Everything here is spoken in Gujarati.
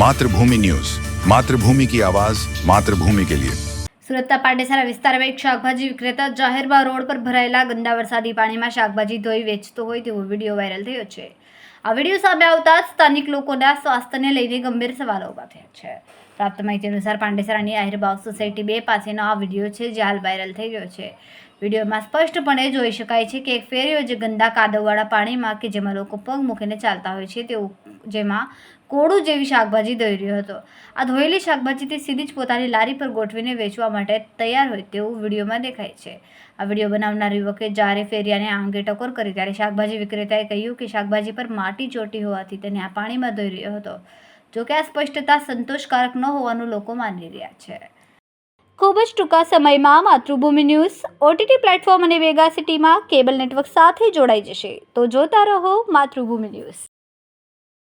માતૃભૂમિ ન્યૂઝ. માતૃભૂમિ કી આવાજ, માતૃભૂમિ કે લિયે. સુરતના પાટેસરા વિસ્તારમાં એક શાકભાજી વિક્રેતા જાહેરમાં રોડ પર ભરાયેલા ગંદા વરસાદી પાણીમાં શાકભાજી ધોઈ વેચતો હોય તેવો વીડિયો વાયરલ થયો છે. આ વીડિયો સામે આવતા સ્થાનિક લોકોના સ્વાસ્થ્યને લઈને ગંભીર સવાલો ઊભા થયા છે. પ્રાપ્ત માહિતી અનુસાર પાંડેસરાની આહિરબાવ સોસાયટી બે પાસેનો આ વીડિયો છે જે હાલ વાયરલ થઈ ગયો છે. વિડીયોમાં સ્પષ્ટપણે જોઈ શકાય છે કે એક ફેરીઓ જે ગંદા કાદવવાળા પાણીમાં કે જેમાં લોકો પગ મૂકીને ચાલતા હોય છે તેવું જેમાં કોળું જેવી શાકભાજી ધોઈ રહ્યો હતો. આ ધોયેલી શાકભાજી તે સીધી જ પોતાની લારી પર ગોઠવીને વેચવા માટે તૈયાર હોય તેવું વિડીયોમાં દેખાય છે. આ વીડિયો બનાવનાર યુવકે જ્યારે ફેરિયાને આંગે ટકોર કરી ત્યારે શાકભાજી વિક્રેતાએ કહ્યું કે શાકભાજી પર માટી ચોટી હોવાથી તેને આ પાણીમાં ધોઈ રહ્યો હતો. જોકે આ સ્પષ્ટતા સંતોષકારક ન હોવાનું લોકો માની રહ્યા છે. ખૂબ જ ટૂંકા સમયમાં માતૃભૂમિ ન્યૂઝ, ઓટીટી પ્લેટફોર્મ અને વેગા સિટીમાં કેબલ નેટવર્ક સાથે જોડાઈ જશે. તો જોતા રહો માતૃભૂમિ ન્યૂઝ.